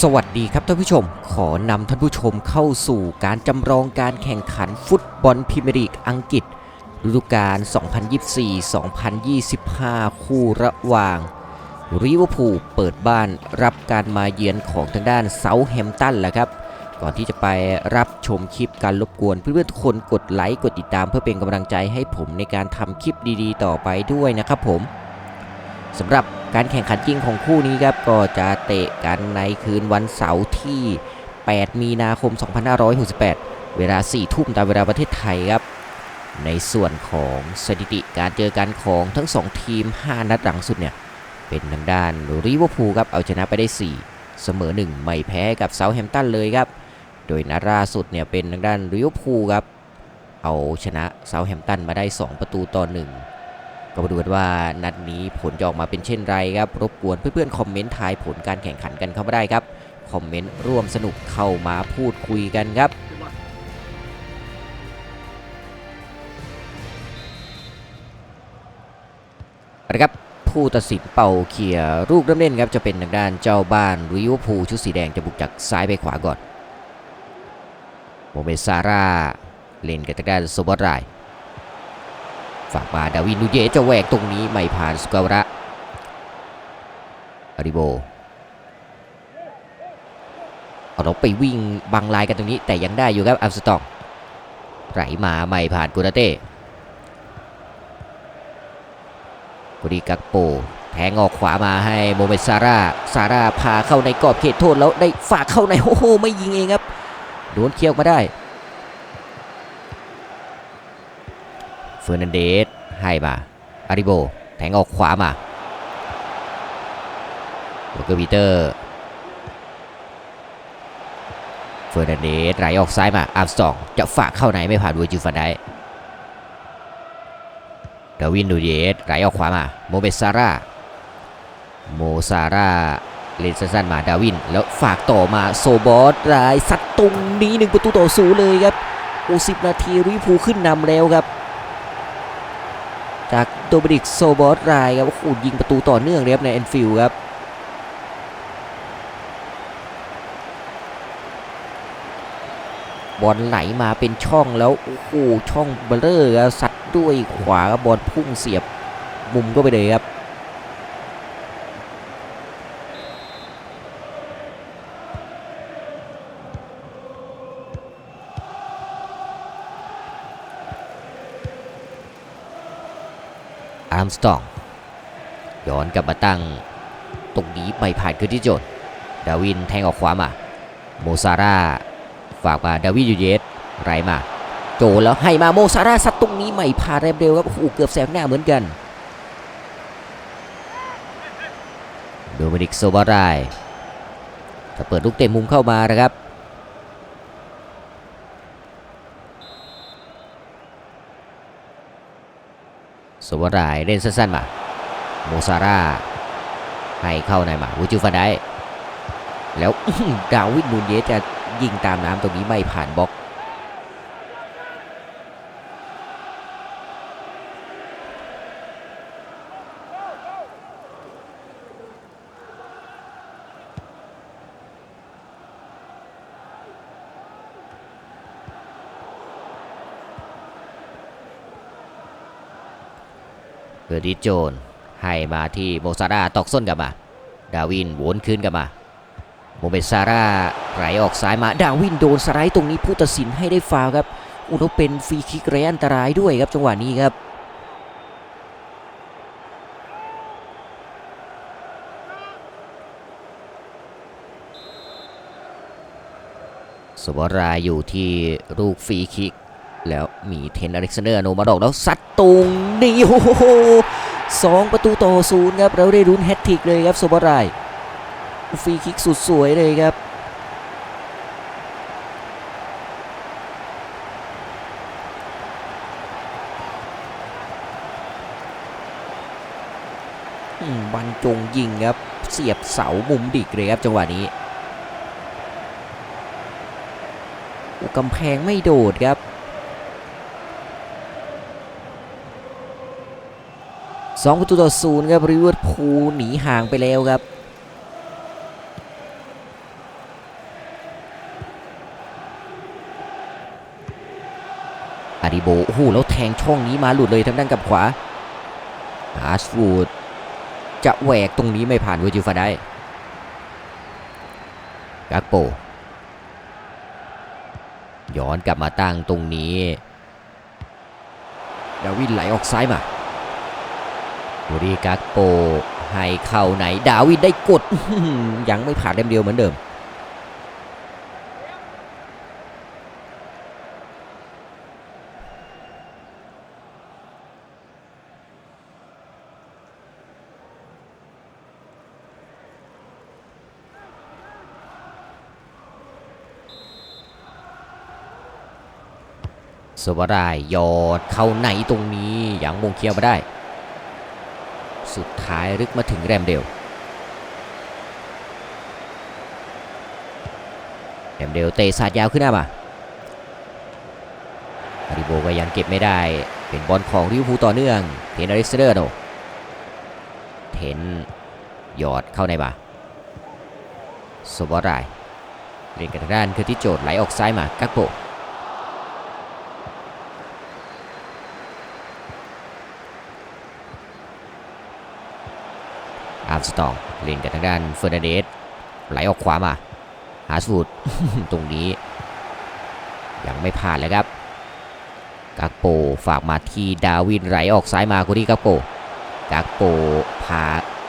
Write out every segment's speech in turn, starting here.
สวัสดีครับท่านผู้ชม ขอนำท่านผู้ชมเข้าสู่การจำลองการแข่งขันฟุตบอลพรีเมียร์ลีกอังกฤษฤดูกาล 2024-2025 คู่ระหว่างริเวอร์พูลเปิดบ้านรับการมาเยือนของทางด้านเซาท์แฮมป์ตันแหละครับ ก่อนที่จะไปรับชมคลิปการรบกวนเพื่อนๆทุกคนกดไลค์กดติดตามเพื่อเป็นกำลังใจให้ผมในการทำคลิปดีๆ ต่อไปด้วยนะครับผมสำหรับ การแข่งขันจริงของคู่นี้ครับก็จะเตะกันในคืนวันเสาร์ที่ 8 มีนาคม 2568 เวลา 4 ทุ่มตามเวลาประเทศไทยครับ ในส่วนของสถิติการเจอกันของทั้ง 2 ทีม 5 นัดหลังสุดเนี่ย เป็นทางด้านริเวอร์พูลครับเอาชนะไปได้ 4 เสมอ 1 ไม่แพ้กับเซาแฮมตันเลยครับ โดยนัดล่าสุดเนี่ยเป็นทางด้านริเวอร์พูลครับเอาชนะเซาแฮมตันมาได้ 2 ประตูต่อ 1 ก็มาดูกันว่านัดนี้ผลจะออกมาเป็นเช่นไรครับ รบกวนเพื่อนๆคอมเมนต์ทายผลการแข่งขันกันเข้ามาได้ครับ คอมเมนต์ร่วมสนุกเข้ามาพูดคุยกันครับนะครับผู้ตัดสินเป่าเขี่ยลูกเริ่มเล่นครับจะเป็นทางด้านเจ้าบ้านริวพูชุดสีแดงจะบุกจากซ้ายไปขวาก่อนโมเมซาร่าเล่นกับทางด้านโซบอตไร ฝากมาดาวินนูเยจะแหวกตรงนี้ไม่ผ่านสุกาวระอาริโบเอาเราไปวิ่งบังลายกันตรงนี้แต่ยังได้อยู่ครับอัมสตองไหลมาไม่ผ่านกูนาเต้กุดีกักโปแทงออกขวามาให้โมเมซาร่าซาร่าพาเข้าในกรอบเขตโทษแล้วได้ฝากเข้าในโอ้โหไม่ยิงเองครับโดนเคี้ยวมาได้ เฟอร์นันเดสให้มาอาริโบ แทงออกขวามาโลเกอร์ปีเตอร์เฟอร์นันเดสไหลออกซ้ายมาอาร์มสตองจะฝากเข้าในไม่ผ่านเวอร์จิฟันได้ดาวินดูเยสไหลออกขวามาโมเมสซาร่าโมซาร่าเลนสั้นๆมาดาวิน แล้วฝากต่อมาโซบอสรายสัตว์ตรงนี้หนึ่งประตูต่อศูนย์เลยครับโอ้สิบนาทีริพูขึ้นนำแล้วครับ จากโดมินิกโซบอสรายครับโอ้โหยิงประตูต่อเนื่องเลยครับในแอนฟิลด์ครับบอลไหลมาเป็นช่องแล้วโอ้โหช่องเบลเลอร์ครับสัดด้วยขวาบบอลพุ่งเสียบมุมก็ไปเลยครับามสตอง ย้อนกลับมาตั้ง ตรงนี้ไม่ผ่านคือที่โจทย์ดาวินแทงออกขวามา โมซาร่าฝากมาดาวินยูเยสไรมา โจแล้วให้มาโมซาร่าซัดตรงนี้ไม่ผ่านเร็วๆครับโอ้โหเกือบแซงหน้าเหมือนกันโดมินิกโซบารายจะเปิดลูกเตะมุมเข้ามานะครับ สวรายเล่นสั้นๆมาโมซาร่าให้เข้าในมาวูจูฟันได้แล้วดาวิดนูนเยสจะยิงตามน้ำตรงนี้ไม่ผ่านบล็อก เกอร์ดิโจนให้มาที่โมซาร่าตอกส้นกลับมา ดาวินวนคืนกลับมาโมเมซาร่าไหลออกซ้ายมา ดาวินโดนสไลด์ตรงนี้ผู้ตัดสินให้ได้ฟาวครับ อุแล้เป็นฟรีคิกระยะอันตรายด้วยครับจังหวะนี้ครับสวรายอยู่ที่ลูกฟรีคิก แล้วมีเทนอเล็กซานเดอร์โนมาดอกแล้วซัดตรง นี้โอ้โหสองประตูต่อศูนย์ครับเราได้รุนแฮตทริกเลยครับสวรายฟรีคิกสุดสวยเลยครับบรรจงยิงครับ เสียบเสามุมดิกเลยครับจังหวะนี้กำแพงไม่โดดครับ 2 ประตูต่อศูนย์ครับริเวอร์พูลหนีห่างไปแล้วครับอาริโบโอ้โหแล้วแทงช่องนี้มาหลุดเลยทางด้านกับขวาฮาร์สฟูดจะแหวกตรงนี้ไม่ผ่านเวจิฟาได้กักโป ย้อนกลับมาตั้งตรงนี้ดาวินไหลออกซ้ายมา บูรีกากโปให้เข้าไหน ดาวินได้กดยังไม่ผ่านเล่มเดียวเหมือนเดิม สวรายยอดเข้าในตรงนี้ยังมงเคียร์มาได้ สุดท้ายรึกมาถึงแรมเดลแรมเดลเตะสาดยาวขึ้นหน้ามาอาริโบก็ยังเก็บไม่ได้ เป็นบอลของลิวพูต่อเนื่อง เทนอริสเดอร์โนเทนหยอดเข้าในมาสวรายเล่นกันด้านคือที่โจทย์ไหลออกซ้ายมากักโป อาร์มสตองเล่นกับทางด้านเฟอร์นันเดสไหลออกขวามาฮาร์สวูดตรงนี้ ยังไม่ผ่านเลยครับกากโปฝากมาที่ดาวินไหลออกซ้ายมาคนที่กากโปกากโปพา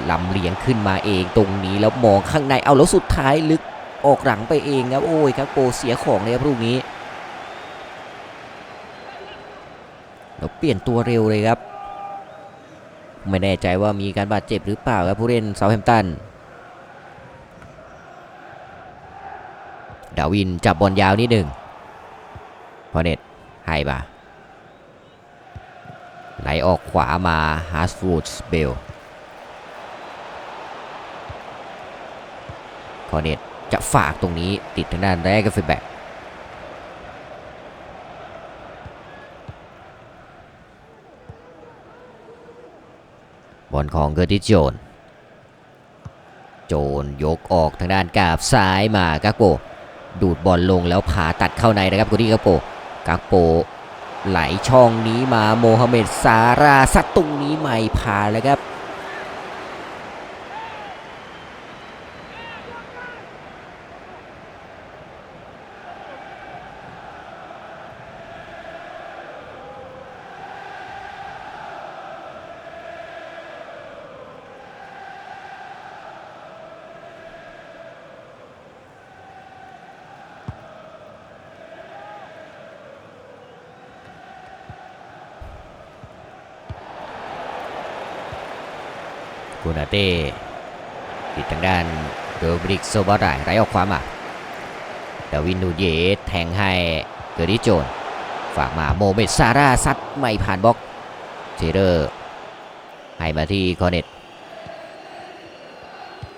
ลำเลียงขึ้นมาเองตรงนี้แล้วมองข้างในเอาแล้วสุดท้ายลึกออกหลังไปเองครับโอ้ยกากโปเสียของเลยครับลูกนี้แล้วเปลี่ยนตัวเร็วเลยครับ ไม่แน่ใจว่ามีการบาดเจ็บหรือเปล่าครับผู้เล่นเซาแฮมป์ตันดาวินจับบอลยาวนิดหนึ่งพอเน็ตให้มาไหลออกขวามาฮาร์สฟูดเบลคอเน็ตจะฝากตรงนี้ติดทางด้านแรกกับฟิแบ็ก บอลของเกอร์ติโจน โจนยกออกทางด้านกาบซ้ายมากากโป ดูดบอลลงแล้วผาตัดเข้าในนะครับกุดีกากโปกากโป ไหลช่องนี้มาโมฮัมเหม็ดซาราสัตตรงนี้ไม่ผ่านเลยครับ กูนาเต้ติดทางด้านโดบริกโซบาไรไหลออกขวามาดาวินนูเยสแทงให้เกอร์ดิโจนฝากมาโมเมดซาร่าซัดไม่ผ่านบล็อกเทเดอร์ให้มาที่คอเนต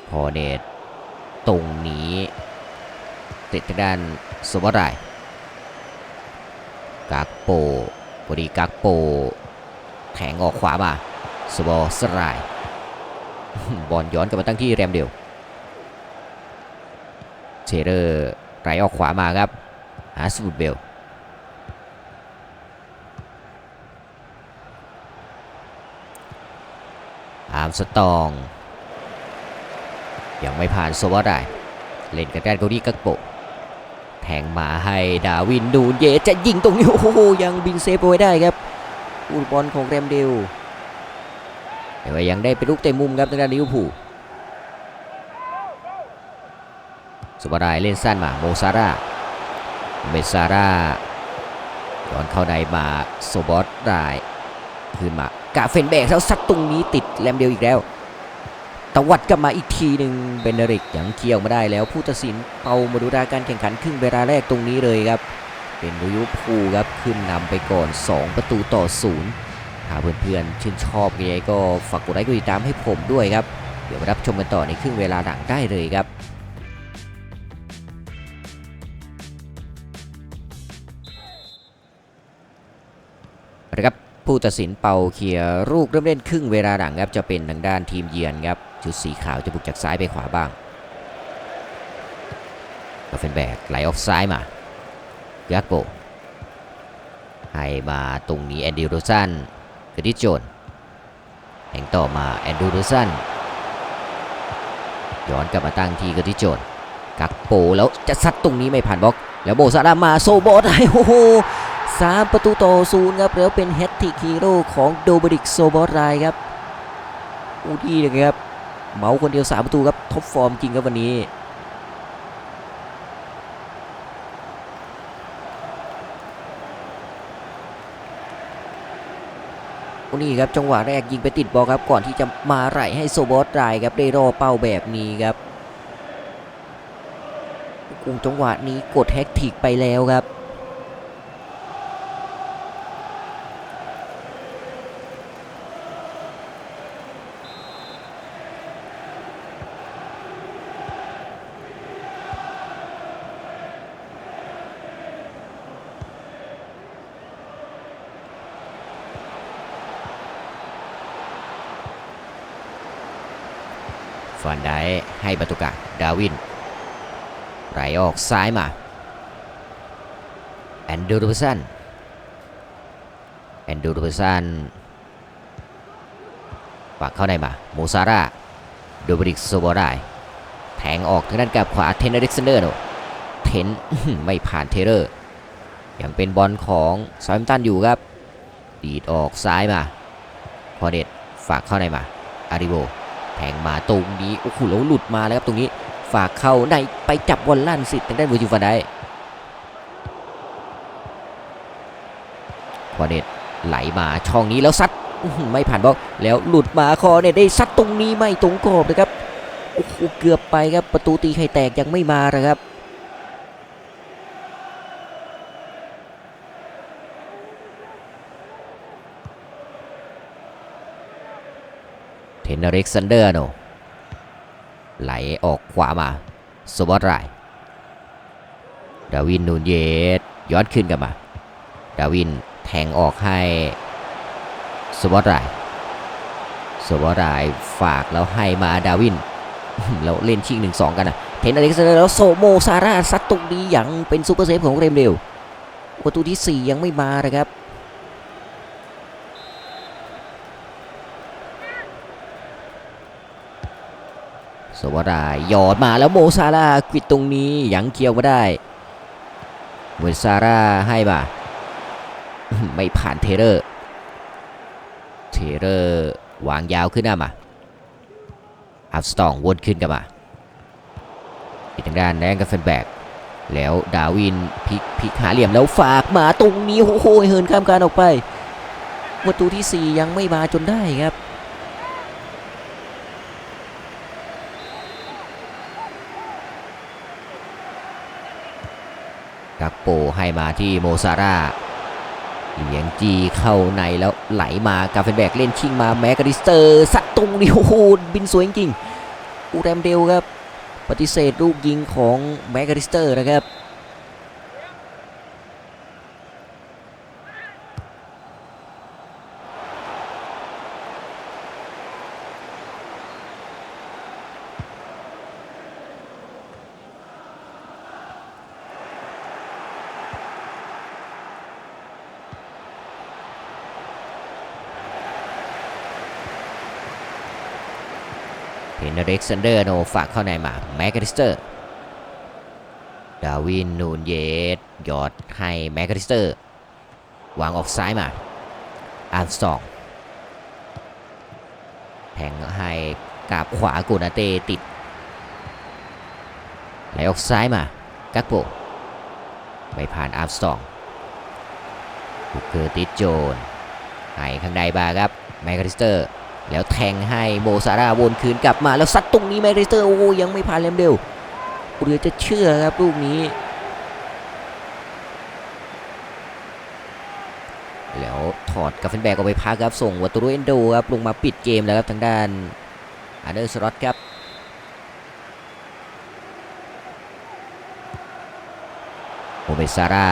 คอเนตตรงนี้ติดทางด้านโซบาไรกากโปพอดีกากโปแทงออกขวามาสบอสราย บอลย้อนกลับมาตั้งที่แรมเดียวเชเดอร์ไหลออกขวามาครับหาสวูดเบลอาร์มสตอง ยังไม่ผ่านโซวาได้ เล่นกันด้านเกาหลีกักโปแทงมาให้ดาวินดูนเยจะยิงตรงนี้ โอ้โห ยังบินเซฟไว้ได้ครับอุลบอลของแรมเดล แต่ว่ายังได้เป็นลูกเตะมุมครับทางด้านลิเวอร์พูลสุบารายเล่นสั้นมาโมซาร่าเมซาร่าย้อนเข้าในมาโซบอสได้คืนมากาเฟนแบกแล้วซัดตรงนี้ติดแลมเดียวอีกแล้วตวัดกลับมาอีกทีหนึ่งเบนเดริกยังเคี่ยวมาได้แล้ว ผู้ตัดสินเปามาดูราการแข่งขันครึ่งเวลาแรกตรงนี้เลยครับ เป็นลิเวอร์พูครับขึ้นนำไปก่อน 2 ประตูต่อ 0 หากเพื่อนๆชื่นชอบยังไงก็ฝากกดไลค์กดติดตามให้ผมด้วยครับ เดี๋ยวรับชมกันต่อในครึ่งเวลาหลังได้เลยครับนะครับผู้ตัดสินเป่าเคลียร์ลูกเริ่มเล่นครึ่งเวลาหลังครับจะเป็นทางด้านทีมเยือนครับชุดสีขาวจะบุกจากซ้ายไปขวาบ้างกาเฟนแบกไหลออกซ้ายมายักโกให้มาตรงนี้แอนดิโรซัน เกรดิโจนแห่งต่อมาแอนดิวโรสันย้อนกลับมาตั้งที่เกรดิโจนกักโปแล้วจะซัดตรงนี้ไม่ผ่านบล็อก แล้วโบซาดามาโซบอสได้โอ้โหสามประตูต่อศูนย์ครับแล้วเป็นแฮตติกฮีโร่ของโดบริกโซบอสไรครับอู้ดีเลยครับเมาคนเดียว3ประตูครับท็อปฟอร์มจริงครับวันนี้ นี่ครับจังหวะแรกยิงไปติดบอลครับก่อนที่จะมาไหลให้โซบอสไรครับได้รอเป้าแบบนี้ครับกุงจังหวะนี้กดแฮกทิกไปแล้วครับ ฟันได้ให้ประตูกาดาวิน ไหลออกซ้ายมาแอนดูรูสันแอนดูรูสันฝากเข้าในมาโมซาร่าโดบริกโซบอได้แทงออกทางด้านกับขวาเทนอริกซนเดอร์โนเทนไม่ผ่านเทเลอร์ยังเป็นบอลของซามิมตันอยู่ครับดีดออกซ้ายมาพอเด็ดฝากเข้าในมาอาริโบแทงมาตรงนี้โอ้โหแล้วหลุดมาแล้วครับตรงนี้ ฝากเข้าในไปจับบอลลั่นสิทธิ์ทางด้านเวอร์จิฟันได้คอเน็ตไหลมาช่องนี้แล้วซัดไม่ผ่านบล็อกแล้วหลุดมาคอเนตได้ซัดตรงนี้ไม่ตรงกรอบเลยครับโอ้โหเกือบไปครับประตูตีไข่แตกยังไม่มานะครับเทนเร็กซันเดอร์โน ไหลออกขวามาสวอตไรดาวินนูนเยสย้อนขึ้นกลับมา ดาวินแทงออกให้สวอตไรสวอตไรฝากแล้วให้มาดาวินแล้วเล่นชิงหนึ่งสองกันนะเทนอเร็กซันเดอร์แล้วโซโมซาร่าซัดตรงนี้ยังเป็นซูเปอร์เซฟของเรมเดลประตูที่ 4 ยังไม่มานะครับ สวัสดายหยอดมาแล้วโมซาร่ากวิดตรงนี้ยังเกี่ยวมาได้เวซาร่าให้มาไม่ผ่านเทเลอร์ เทเลอร์วางยาวขึ้นหน้ามาอัพสตองวนขึ้นกลับมาอีกทางด้านแดงกับเฟนแบกแล้วดาวินพลิกพลิกหาเหลี่ยมแล้วฝากมาตรงนี้โอ้โหเหินข้ามการออกไปประตูที่ 4 ยังไม่มาจนได้ครับ กักโปให้มาที่โมซาร่าเลียงจีเข้าในแล้วไหลมากาเฟนแบกเล่นชิงมาแมกกาดิสเตอร์สัตตรงนี่โอ้โหบินสวยจริงอูแรมเดลครับ ปฏิเสธลูกยิงของแมกกาดิสเตอร์นะครับ เห็นอเล็กซานเดอร์โนฝากเข้าในมาแมกกาดิสเตอร์ ดาวินนูนเยสยอดให้แมกกาดิสเตอร์ วางออกซ้ายมาอาร์มสองแทงให้กาบขวากูนาเตติดไหลออกซ้ายมากักโปไม่ผ่านอาร์มสองบุกเกอร์ติดโจนให้ข้างในบาครับแมกกาดิสเตอร์ แล้วแทงให้โมซาร่าวนคืนกลับมาแล้วซัดตรงนี้แมริสเตอร์โอ้ยังไม่ผ่านเลมเดลเรือจะเชื่อครับลูกนี้ แล้วถอดกาเฟนแบกออกไปพักครับส่งวัตตุรุเอนโดครับลงมาปิดเกมแล้วครับทางด้านอาร์เดอร์สล็อตครับโมเมซาร่า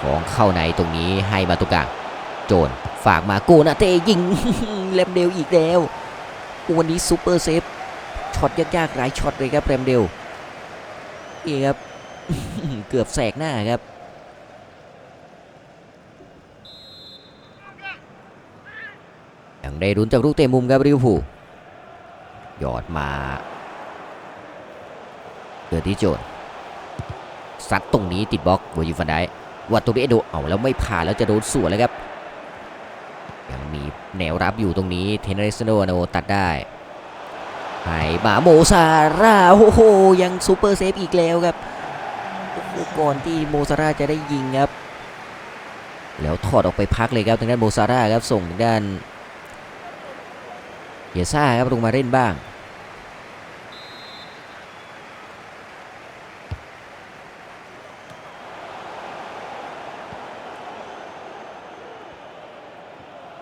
ของเข้าในตรงนี้ให้มาตุกาง โจนฝากมาโกนาเตยิงแรมเดลอีกแล้ววันนี้ซูเปอร์เซฟช็อตยากๆหลายช็อตเลยครับแรมเดลนี่ครับเกือบแสกหน้าครับยังได้รุนจากลูกเตะมุมครับริวพูหยอดมาเดอร์ที่โจนซัดตรงนี้ติดบล็อกวอยูฟันได้วัตตุเรโดเอาแล้วไม่ผ่านแล้วจะโดนสวนแล้วครับ แนวรับอยู่ตรงนี้เทนเนสโนโนตัดได้ให้บาโมซาร่าโอ้โหยังซูเปอร์เซฟอีกแล้วครับอ้โหก่อนที่โมซาร่าจะได้ยิงครับ แล้วถอดออกไปพักเลยครับทางด้านโมซาร่าครับส่งทางด้านเยซ่าครับลงมาเล่นบ้าง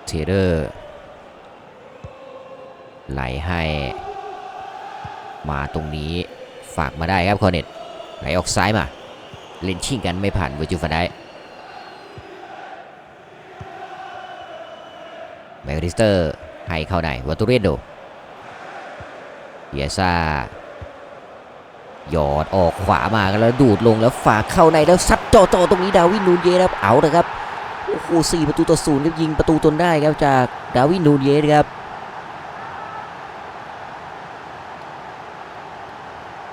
เทเดอร์ไหลให้ มาตรงนี้ฝากมาได้ครับคอเน็ตไหลออกซ้ายมา เล่นชิงกันไม่ผ่านเวอร์จูฟันได้แมกริสเตอร์ให้เข้าในวัตตุเรโดเยซ่าหยอดออกขวามากันแล้วดูดลงแล้วฝากเข้าในแล้วซัดจ่อๆตรงนี้ดาวินนูนเยครับเอาเลยครับ โอ้โหสี่ประตูต่อศูนย์ครับยิงประตูตนได้ครับจากดาวินนูเยสครับ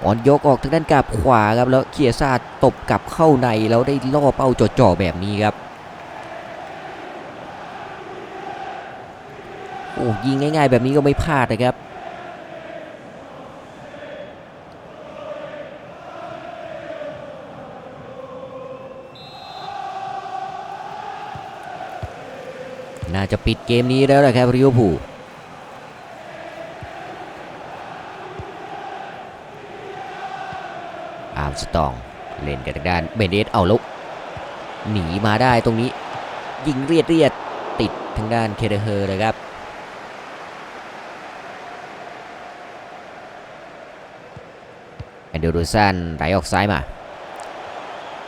อ่อนยกออกทางด้านกลับขวาครับแล้วเคียซาตบกลับเข้าในแล้วได้ล่อเป้าจ่อๆแบบนี้ครับโอ้ยิงง่ายๆแบบนี้ก็ไม่พลาดนะครับ น่าจะปิดเกมนี้แล้วแหละครับริโอพูลอาร์มสตองเล่นกันทางด้านเบนเดสเอาล้วหนีมาได้ตรงนี้ ยิงเรียดเรียดๆติดทางด้านเคเดเฮอร์เลยครับแอนเดรูสันไหลออกซ้ายมา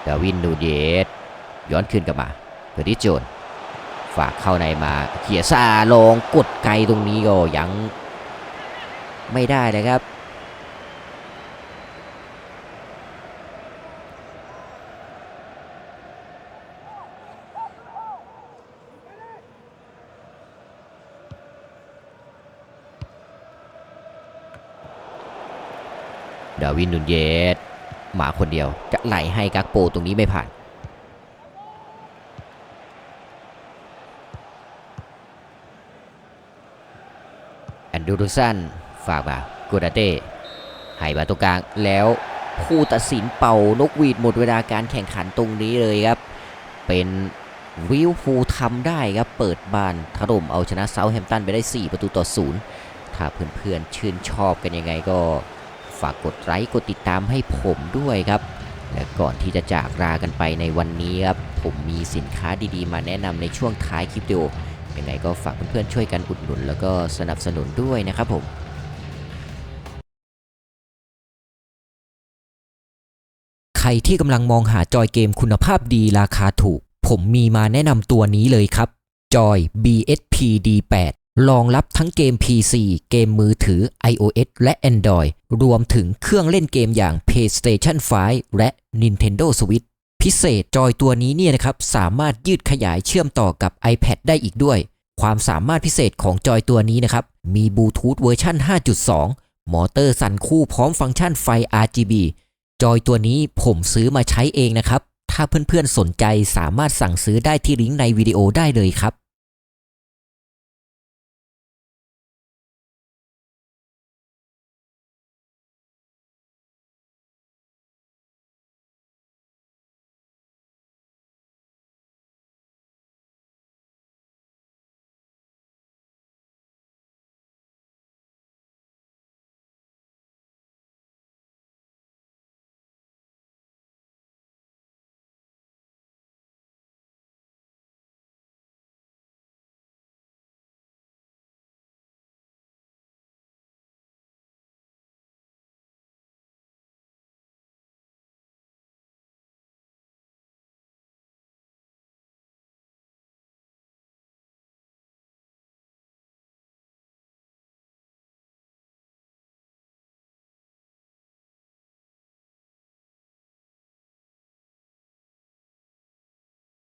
ดาวินนูเยสย้อนคืนกลับมาเพื่อที่โจน ฝากเข้าในมาเขียซาลงกดไกลตรงนี้ก็ยังไม่ได้นะครับ ดาวินนุนเยสหมาคนเดียวจะไหลให้กักโปตรงนี้ไม่ผ่าน แอน ดูรุสันฝากมากูดาเต้ให้มาตรงกลางแล้วผู้ตัดสินเป่านกหวีดหมดเวลาการแข่งขันตรงนี้เลยครับ เป็นวิลฟูทำได้ครับ เปิดบ้านถล่มเอาชนะเซาท์แฮมป์ตันไปได้ 4 ประตูต่อศูนย์ถ้าเพื่อนๆชื่นชอบกันยังไงก็ฝากกดไลค์กดติดตามให้ผมด้วยครับ และก่อนที่จะจากลากันไปในวันนี้ครับ ผมมีสินค้าดีๆ มาแนะนำในช่วงท้ายคลิปวิดีโอ ยังไงก็ฝากเพื่อนๆช่วยกันอุดหนุน แล้วก็สนับสนุนด้วยนะครับผมใครที่กำลังมองหาจอยเกมคุณภาพดีราคาถูก ผมมีมาแนะนำตัวนี้เลยครับจอย BSP D8 รองรับทั้งเกม PC เกมมือถือ iOS และ Android รวมถึงเครื่องเล่นเกมอย่าง PlayStation 5 และ Nintendo Switch พิเศษจอยตัวนี้เนี่ยนะครับสามารถยืดขยายเชื่อมต่อกับ iPad ได้อีกด้วย ความสามารถพิเศษของจอยตัวนี้นะครับ มีบลูทูธเวอร์ชัน5.2 มอเตอร์สั่นคู่พร้อมฟังก์ชันไฟ RGB จอยตัวนี้ผมซื้อมาใช้เองนะครับ ถ้าเพื่อนๆสนใจสามารถสั่งซื้อได้ที่ลิงก์ในวิดีโอได้เลยครับ